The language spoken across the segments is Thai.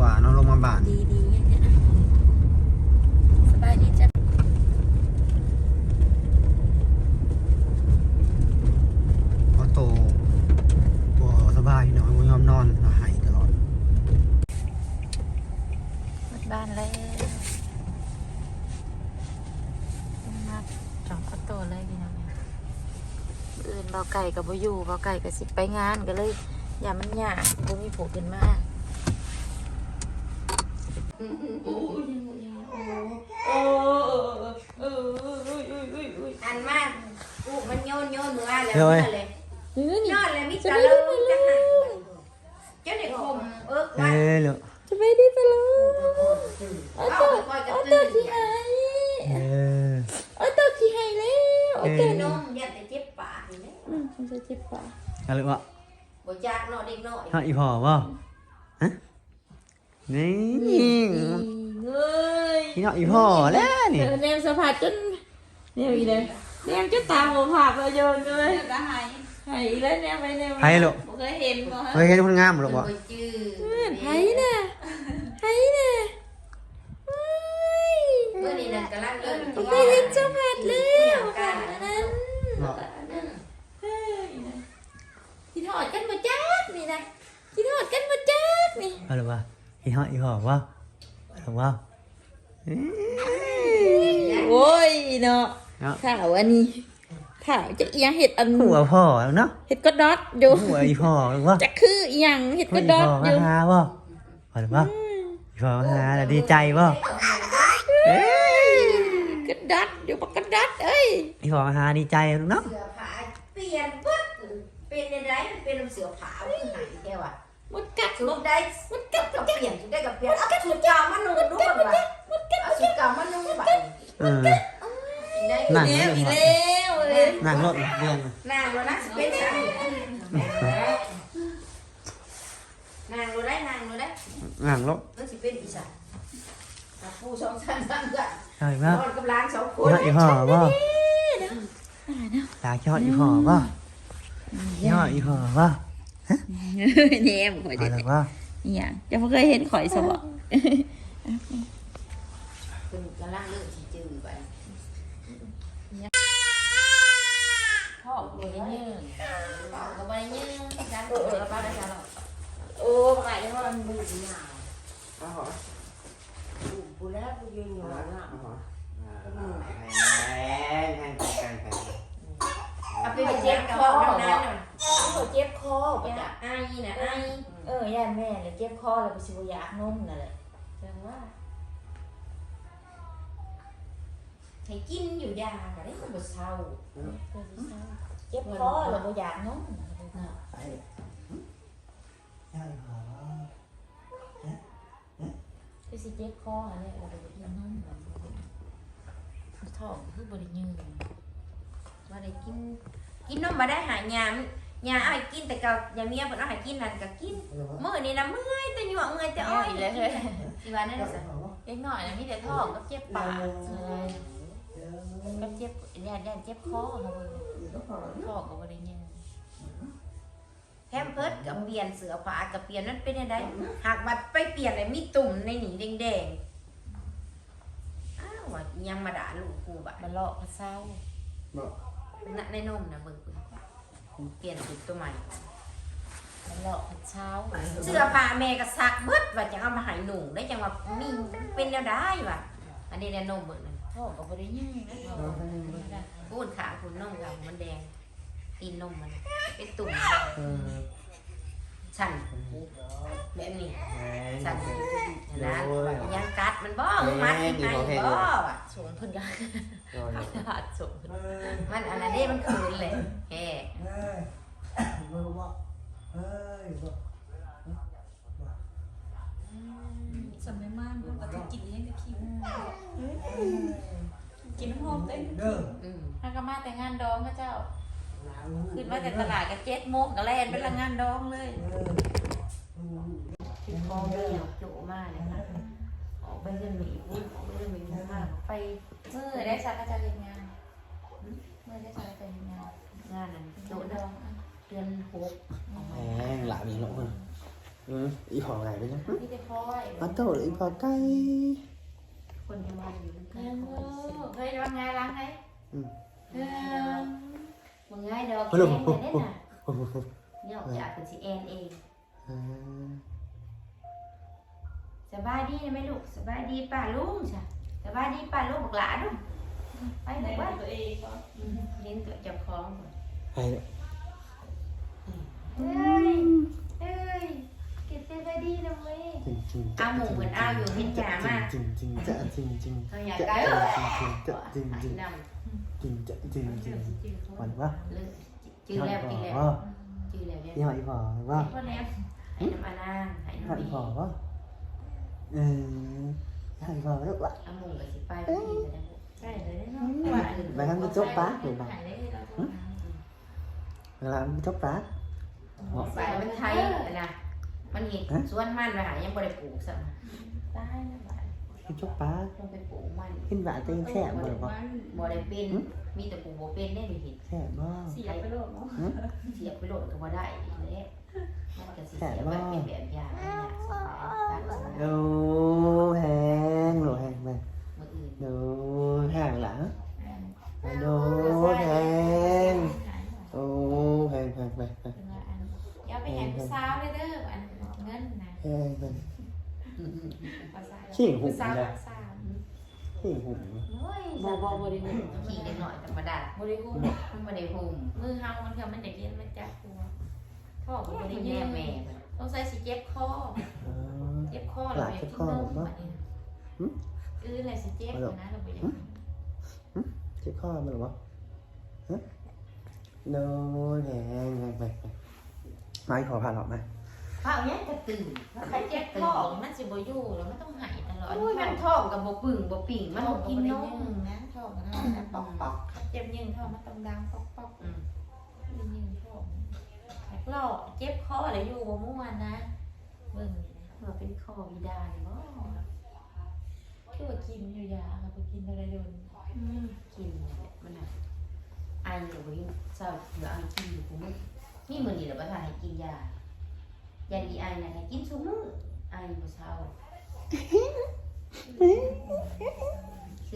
กว่าเนาะลงมาบ้าน ดีดีๆเนี่ยสบายดีจ้ะเพราะโตบ่สบายเนาะบ่ยอมนอนหายตลอดหมดบ้านแล้วมาจองออโต้เลยพี่น้องอื่นเบาไก่กับบ่อยู่เบาไก่กับสิไปงานก็เลย อย่ามันยากบ่มีผูกขึ้นมา อันมากกูมันโยนโยนมืออะไรเฮ้ยเลยนอนเลยมิตรเลยจะหันเจ้าเด็กคมเอิกเอ้ไว้ยลูกจะไม่ได้ตลอดเอาตัวคอยกับตื่นขี้ไอเออเอาตัวขี้ไอแล้วโอเคนมยันแต่เจ็บปากอืมผมจะเจ็บปากอาลูกอะบ่จักเนาะเด็กน้อยฮะอีพ่อบ่ฮะ นี่เฮ้ยพี่น้องอีพ่อแล้วนี่เออแนมสะพานจนเนี่ยอีเลยแนมจนตาหัวผากเลยโยนเลยก็ให้ไห้แล้วแนมไปแนมไผลูกผมเคยเห็นบ่ฮะเคยเห็นคนงามบ่ลูกบ่บ่จื้อไห้น่ะไห้น่ะเฮ้ยเมื่อนี้นั่นกำลังเริ่มผมเคยเห็นสะพานแล้วอันนั้นบ่เฮ้ยนะที่ทอดกันมาจักนี่นะที่ทอดกันมาจักนี่เอาลูกว่าพี่ฮะ อีพ่อบ่เอาลูกว่าเอ้ยโอ้ยเนาะเนาะข่าวอันนี้ข่าวจะเอียงเห็ดอันหัวพ่อแล้วเนาะเห็ดก็ดอทอยู่หัวอีพ่อลูกว่าจะคือเอียงเห็ดหัวก็อีดอทพ่ออมายู่หาบ่เอาลูกว่าอีพ่อมาหาแล้วดีใจบ่เอ้ยก็ดอทอยู่ปากก็ดอทเอ้ยอีพ่อมาหาดีใจลูกเนาะเสื้อผ้าเปลี่ยนปึ๊บเป็นในไรมันเป็นเสื้อผ้ามันหายแกว่ะ มดกัดชุดได้มันกับกับเปลี่ยนชุดได้กับเปลี่ยนเอาชุดเก่ามานุ่งดูก่อนว่ะเอาชุดเก่ามานุ่งว่ะเออได้นั่งแล้รวถอีบ่แล้วเลยนั่งรถเรียนนางรู้นะสิเป็นสังนางรู้ได้นางรู้ได้นั่งรถมันสิเป็นอีสานผู้สองชั้นสามชั้นใช่นบ่อนกับล้างสองคอีนพ่ออีพ่อบ่ตาชอดอีพ่อบ่ยอดอีพ่อบ่ แนมข่อยเอาเด็ลูกว่าเอียงจะไม่เคยเห็นข่อยสบะเป็นกำลังเริ่มสิจืดไปพ่อบ่ได้ยืนพ่อก็บ่ได้ยืนการเออป้าได้จ้ะหรอกโอ้บ่ได้เพราะมันบูดยาวบูดแล้วบูดยืนอยู่น่ะเอาไปเจ็บคอนั้นน่ะเขาเจ็บคอไปจ้ะไอน่ะไอ เออย่านแม่เลยเจ็ บคอเลยไปสิบอยากนมนั่นแหละจังว่าให้กินอยู่ยาก็ได้มันบ่เศร้าเจ็บคอเลยบ่อยากนมคือสิเจ็บคออันนี้เราไปกินนมแบบท้องคือบริยืนมาได้กินกินนมมาได้หายาม ยาเอาให้กินแต่ก็ยาเมียเพิ่นเอาให้กินนั่นก็กินมื้อนี้นะเมื่อยแต่หยวกเมื่อยแต่อ้อยเลยสิว่านั่นน่ะสิเล็กหน่อยนะมีแต่ท้องก็เจ็บปากก็เจ็บย่านย่านเจ็บคอเขาเลยท้องก็บ่ได้ยินแพมเพิร์ดกับเปลี่ยนเสื้อผ้ากับเปลี่ยนนั่นเป็นยังไงหากบัดไปเปลี่ยนอะไรมีตุ่มในหนีแดงๆอ้าวว่ายังมาด่าลูกกูบัดมันเลาะมันเศร้าน่ะในนมนะเบิ่งกู เปลี่ยนชุดตัวใหม่มันเลาะมันเช้าเสื้อผ้าแม่ก็ซักเบิดว่าจะเอามาให้หนุ่งได้จังว่ามีเป็นแนวได้ว่ะอันนี้แนวนมเบิ่งนั่นท้องก็บ่ได้ยินนะท้องก็บ่ได้ยินนะพูดขาคุณนมค่ะมันแดงตีนนมมันเป็นตุ่มฉันแบบนี้ฉันนะยังกัดมันบ่มึงมัดยังไงบ่ว่ะสูงเพิ่นก็ หาดสูงเพิ่นมันอันนั้นนี่มันคืนเลยแฮ่สำเร็จมากปฏิกินยังจะคิวกินน้ำหอมเต้นอืมถ้าก็มาแต่งานดองก็เจ้าขึ้นมาแต่ตลาดก็เจ็ดโมงก็แล่นไปละงานดองเลยมองเลยโจมากเลยค่ะ ออกไปเรื่องหมีปุ๊บออกไปเรื่องหมีปุ๊บมากไปมือได้สักก็จะเรียนงานมือได้สักก็จะเรียนงานงานนั้นโจโดดดดองเดือนหกแหงหลาบอีกแล้วเพิ่นอืมอีพอไงไปนะมีแต่พ่อไอ้มาโตเลยอีพอไก่ คนจะมาอยู่ด้วยกัเอนเขาอเคยร้องไงร้องไงอืม เออมึงง่ายดอกฮัลโหลแอนได้น่ะโอ้โหเนี่ยออกจากเป็นสิแอนเอง อ่า สบายดีนะแม่ลูกสบายดีป้าลุงใช่สบายดีป้าลุงบอกหลานลูกไปในบอกว่าตัวเองก็เลี้ยงตัวเจับคล้องก่อนไอ้เอ้ยเอ้ยเก็บสบายดีนะเว้ยจริงจริงอ้าวหมูเหมือนอ้าวอยู่เห็นจ๋ามาจริงจริงจะจริงจริงเขาอยากจะไกลจริงจะจริงจริงนจริงจะจริงจริงำหวานปะเลิกจื้อแล้วกินแล้วว่าจื้อแล้วเนี่ยยี่ห้ออีพอว่าพ่อแนมให้น้ำอันนางให้ยี่น้ำห้ออีดีพอว่า เออยี่ห้ออีพอลูกละเอาหมูกับสิไปวันที่จะได้ใช่เลยเนาะไปทำกระจกปลาหรือเปล่าหายได้เราตัวเวลามันจบปลาไปมันไทยนะมันเห็นสวนมันไปหายังบ่ได้ปลูกสักตายแล้วบ้านมันจบปลาลงไปปลูกมันขึ้นบาทตัวเองแซ่บเลยปะบ่ได้เป็น มีแต่ปลูกบ่เป็นได้ไม่เห็นแซ่บบ้าเสียไปโลดเนาะเสียบไปโหลดก็บ่ได้อีกแล้วมันก็สิเสียบไปเป็น แบบอย่างนี้นะตัดโอ้แหงโหแหงไปมืออื่นโอ้แหงหลังโอ้แหงโอ้แหงแหงไปไปอย่าไปเห็นผู้สาวเลยเด้ออันเงินนะแหงไปภาษาขี้หุ่ผู้นสาวเลยภาษาขี้หุ่นโอ้ยบ่บ่บ่ได้หูขี่เด็กหน่อยธรรมดาบ่ได้หูมันบ่ได้หุ่มมือเฮามันคือมันจะกินมันจับตัว ท่อก็บ่มันได้แย่แย่แม่แม่ต้องใส่สิเจ็บคออ๋อ เจ็บคอแล้วไปกินนมบัดนี้คืออะไรสิเจ็บนะเราไปอย่างเจ็บข้อมันหรอวะฮะโน้แหงแหงไปไปไม่ขอผ่านหรอกไหมข้าวเนี้ยจะตื่นใครเจ็บท้องมันสิบ่อยู่แล้วมันต้องหายตลอดโอ้ยมันท้องกับบ่ปึ่งบ่ปิ่งมันบ่กินนมนะท้องนะนะปอกปอกเจ็บยิงท้องมันต้องดังปอกปอกอืมยิงท้อง แขกล่อเจ็บคออะไรอยู่บ่ม่วนนะเบิ่งนี่นะว่าเป็นข้อวิดาเลยบ่คือว่ากินอยู่ยาค่ะไปกินอะไรโดนกินเนี่ยมันน่ะไอก็บ่กินเช้าเดี๋ยวไอกินอยู่กูมื้อมีมื้อนี้แล้วบ่ทันให้กินยายาดีไอน่ะให้กินซุมื้อไอมื้อเช้า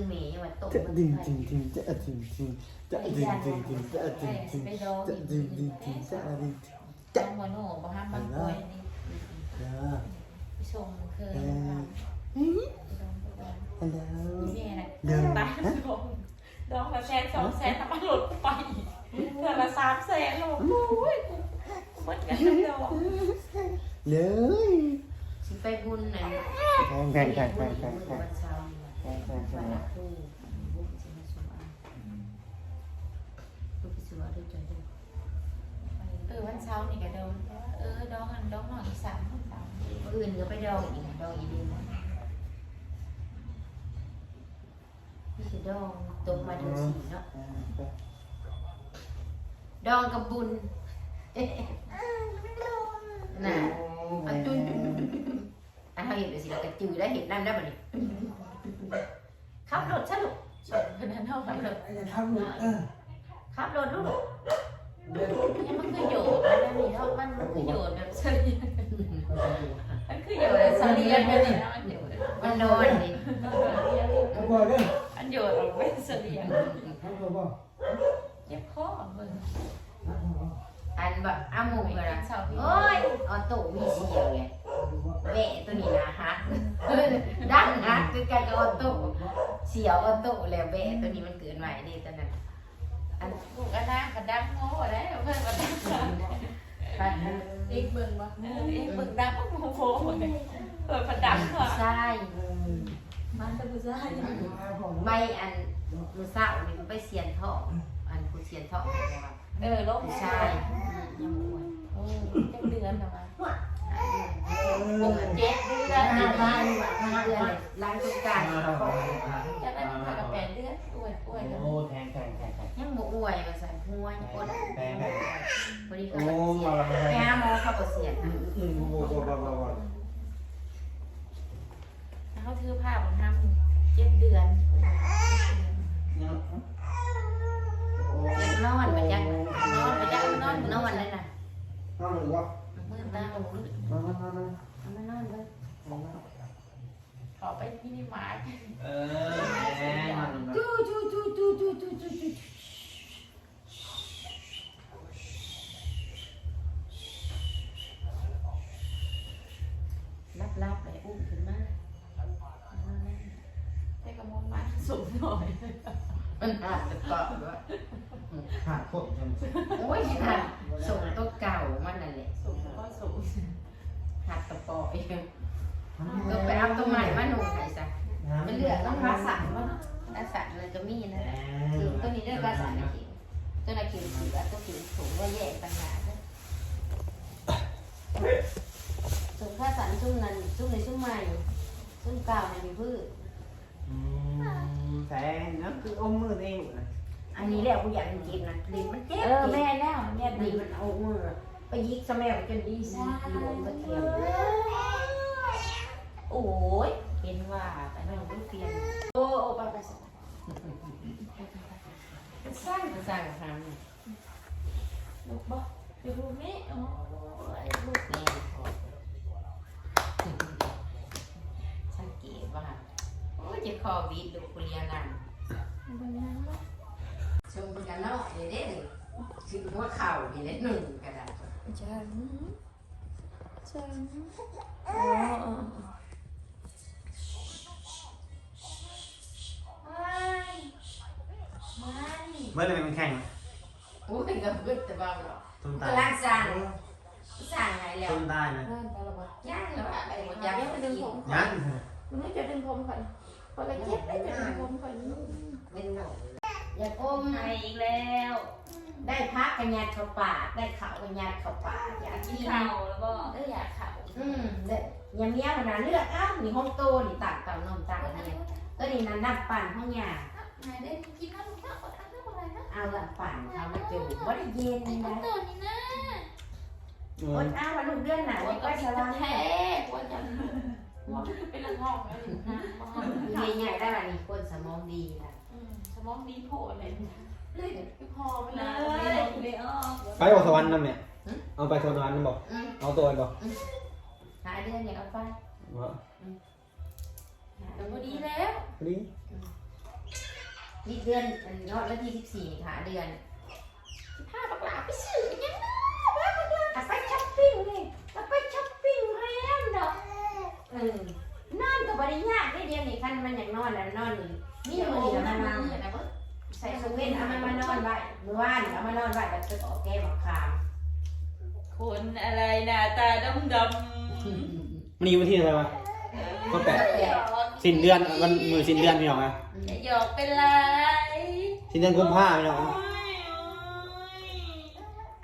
คือแม่ยังว่าตกจะมันจริงให้จริงจริงจะจริงจริงจะจริงจริงจริงจะจริงจริงไปดองจะจริงจริงจริงจะจริงจองหัวโหนบ่ห้ามบางกล้วยนี่เด้อไปชมเคยฮัลโหลแม่น่ะเด้อตายดองดองละแสนสองแสนทำมาหลุดไปเดือนละสามแสนแล้วโอ้ยกูหมดกันทั้งดอกเลยสิไปบุญนั่นแพงแพงแพงแพงแพงแพงวันเช้านี่ว่ะแพงแพงแพวันงละคู่บุญสิมาสวาลูกไป เออวันเช้านี่ก็โดนเออดองอันดองหน่อยสามสามอื่นก็ไปดองอีกดองอีเดียวนี่คือดองตรงมาถึงสี่เนาะดองกับบุญน่ะอันจุนจุนอันเขาเห็นไปสิเราก็จืดได้เห็นนั่นได้บ่นี่ ขับรถซะลูกสองคนนั้นเท่าขักับนรถทำเลยเออขับรถลูกนี่มันคือโยดมันมีเท่ามันคือโยดแบบเสลียงมันคือโยดแบบเสลียงแบบนี้นะมันโยดมันนอนดิ Không qua đấy, มันโยดออกเป็นเสลียง không qua qua. เจ็บคอเบิ่งอันแบบอ้ามุงไม่กันได้นะเสาพี่โอ้ยออโต้มีเสียวไงแม่ตัวนี้นะฮะดังนะคือการกับออโต้ เสียวออโต้แล้วแม่ตัวนี้มันเกินใหม่ดิตอนนั้นกูกระด้างกระดังโง่ได้เพิ่นกระดังปันเอกเบิ่งบ่เออเอ็งเบิ่งดังก็โมโหเปิดประดังเหรอใช่มันเป็นผู้ชายใบอันมือเศร้านี่มันไปเสียนท่ออันผู้เสียนท่อบอกว่าเออลบผู้ชายยังบ่อ้วนโอ้จักเดือนแล้วมาหาหกเจ็ดเดือน เดื นี่ อน มา ห้าเดืางตุกการจากนั้นมากับแปดเดือนป่วยป่วยแล้ว Ô, thèn thèn thèn thèn ยังบ่อ้วยมาใส่หัวยังคนพอดีเขา Ô, เสีย mà là ไป thèn หาหมอเขาก็เสีย Ừ, ừ, qua, qua, qua, qua, qua. เขาถือผ้าของทำเจ็ดเดือนนอนมันยังนอนไปจักนอนนอนเลยนะ Nó rồi qua. มือตา Nó, nó, nó, nó. หมาเออแม่มันจู้จู้จู้จู้จู้จู้จู้จู้รับๆเลยอุ้มขึ้นมาให้กระมวลมาสูงหน่อย มันอาจจะเกาะด้วยขาดโคตรจังโอ้ยขนาดส่งตัวเก่ามันนั่นแหละสูงก็สูงหัดกระปอยก็ไปเอาตัว ใหม่มาหนุ่มไหนซะมันเหลือต้องรักษาว่ารักษาอะไรก็มีนั่นแหละคือตัวนี้ได้รักษาในเข็มตัวในเข็มถือตัวเข็มสูงว่าแยกปัญหาส่งค่าสารซุ่มนั้นซุ่มในซุ่มใหม่ซุ่มเก่าในมีพืชแพงนะคืออมมือเองนะอันนี้แหละผู้ใหญ่จริงๆนะลิ้นมันเจ็บเออแม่แล้วแม่ลิ้ดีนมันเอามือไปยิกสมัยจนดีซ่าหลวมตะเกียบ โอ้ยเห็นว่าแต่น้องไม่เปลี่ยนโอ้โอ้ไปไปสิสร้างสร้างทำลูกบอกเดี๋ยวลูกนี่โอ้ยลูกแม่สังเกตว่าโอ้ยจะคอบีดลูกคุเรียนันชมกันเนาะเดี๋ยวเด้คือหัวเข่านี่แหละหนึ่งกระดาษฉันฉัน เมื่อไรมันแข่งโอ้ยกับพึ่งแต่บ้าหรอกต้นก็ตายล้างสั่งสั่งไงแล้วต้นตายนะเริ่มไปแล้ววะย่างแล้วอะไปหมดย่างไม่ดึงผมยังมันไม่จะดึงผมก่อนพอเลยเจ็บไม่จะดึงผมก่อนเป็นหนูอยากอมไออีกแล้ว ได้พักกันยัดเข้าปากได้ข้าวกันยัดเข้าปากอยากกิกินนข้าวแล้วก็เอออยากข้าวอืมเด็ดยำเนี้ยขนาดเลือกอ้าวนี่ห้องโตนี่ตักเต่านมตักเนี่ยก็นี่นั่นนับปั่นห้องยา ไหนได้กินน้ำข้าวอันนั้นอะไรนะเอาละปั่นเอามาจูบว่าได้เย็นไอ้นะตัวนี้นะอดอ้าวว่าลูกเดือนหนาหัวจะก็ก็สสลาลายแท้หัวจะหัวเป็นละงอกแล้วอยู่นะคือใหญ่ๆได้แบบนี้คนสมองดีนะสมองดีโผล่เลยเลยพอไปเลยเลยอ๋อไปบอกสวรรค์นั่นเนี่ยเอาไปสวรรค์นั่นบอกอืมเอาตัวบอกหาเดือนเนี่ยเอาไปว่าแต่พอดีแล้วพอดี นี่เดือนอันยอดละที่สิบสี่หาเดือนผ้าบักหลาไปซื้อยังเอาไปช้อปปิ้งเลยเอาไปช้อปปิ้งแล้วเนาะเออนอนกับบริยากได้เดียวนี่คันมันอยากนอนแล้วนอนนี่นี่นี่มืมืออเดียวนะมันมืมาอนะเบิ้ลใส่สเวนเอามันมานอนไว้เมื่อวานเอามานอนไว้แล้วจะออกแก้บักขามคนอะไรหน้าตาดำดมันอยู่วันที่อะไรวะำก็แปด สิ้นเดือนวันมือสิ้นเดือนพี่น้องนะหยอกเป็นไรสิ้นเดือนกุมภาพันธ์พี่น้อง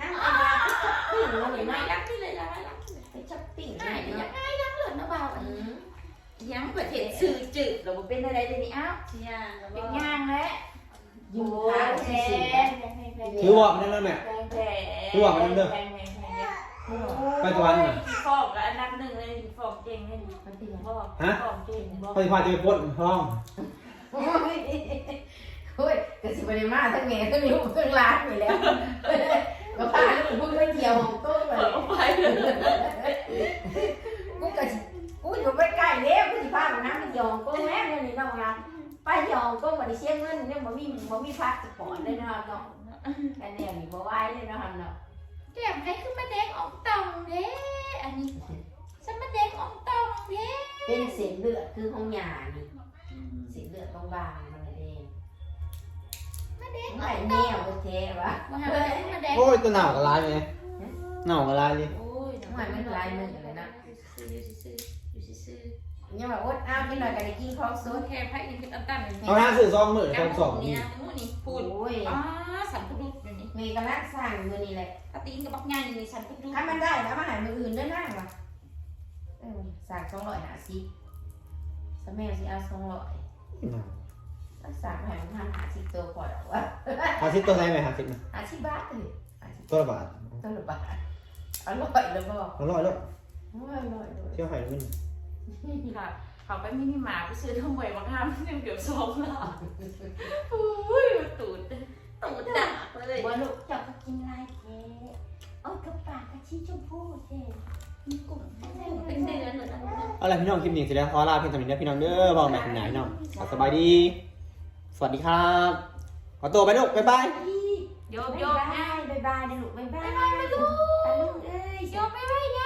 อ้าวเอามาไปช้อปปิ้งแล้วไม่เห็นไหมรักที่เลยรักรักไปช้อปปิ้งง่าง่ายยอเนาะยากง่ายรักเหลือนะบ่าวอืมยังประเทศสื่อจืดเราเป็นอะไรเลยนี่อ้าวเป็นย่างแล้วยิงโอ้ทางแพสิงสิแพงแพงแพงถือว่ามันนั่นแหละแพงแพงถือว่ามันเด้อแพงแพงแพง ไปสวรรค์น่ะ ฟอกกับอันดับหนึ่งเลยฟอกเก่งเลยมันเป็นยังไงฟอกฮะฟอกเก่งบอกไปพาจะไปปล้นห้องโอ้ยโอ้ยก็สิบริมาทั้งแม่ทั้งลูกทั้งหลานไปแล้วก็พาลูกพุ่งไปเที่ยวของโต้เลยไปเลยกูก็สิกูอยู่ใกล้ๆแล้วกูสิพาไปน้ำไปยองโก้แม่เนี่ยนี่น้องรักไปยองโก้บ่ได้เสียเงินเนี่ยบ่มีบ่มีพาสปอร์ตเลยเนาะเนาะอันนี้นี่บ่ไหวเลยเนาะเนาะ แก้มให้ขึ้นมาแดงออกตองเด้อันนี้ฉันมาแดงออกตองเด้เป็นเส้นเลือดคือของหยานี่เส้นเลือดบางๆมันเองมาแดงอไม่อกแนวบ่แท้วะมาหาอะไรมาแดงโอ้ยตัวหนาวกับลายไหมหนาวกับลายเลยโอ้ยไม่มันลายมือเลยนะซื้อซื้อซื้อซื้อยังแบบอดอ้าวกินหน่อยกันได้กินของสโอดเคไพ่นี่คือตั้มตั้มเอาหน้าสื่อซองมือซองสองนี่นี่นะมูนี่พูดโอ้ยอ๋อสัมพุดุอ ยู่นี่มีกำลังสร้างมือนี่แหละกระตีนกับบักใหญ่นี่สัมพุดุถ้ามันได้แล้วมาหายมืออื่นด้วยนะวะเออสากสองร้อยหาสิสมัยสิเอาสองร้อยรักษาหายมันทำหาสิตัวพอแล้ววะหาสิบตัวไหนไหมหาสิบนะหาสิบบาทเลยหาสิตัวละบาทตัวละบาทอร่อยเลยบอกอร่อยแล้วอร่อยอร่อยเลยเที่ยวหายเงินค่ะเขาไปมีมีหมาไปซื้อทั้งใบบักห้ามยังเกือบสองแล้วอุ้ยตูด ตูดดักเลยว่าลูกเจ้าก็กินไรแค่เอากระปากกระชี้ชมพูเท่เป็นเดือนเหมือนกันนะ เอาล่ะพี่น้องคลิปนี้จะได้ขอลาเพียงเท่านี้นะพี่น้องเด้อบอกแม่คุณนายพี่น้องสบายดี สวัสดีครับ ขอตัวไปลูกบ๊ายบายโยบ๊ายโยบายบ๊ายบายนะลูกบ๊ายบายบ๊ายบายลูกเอ้ย โยไม่ไหวยัง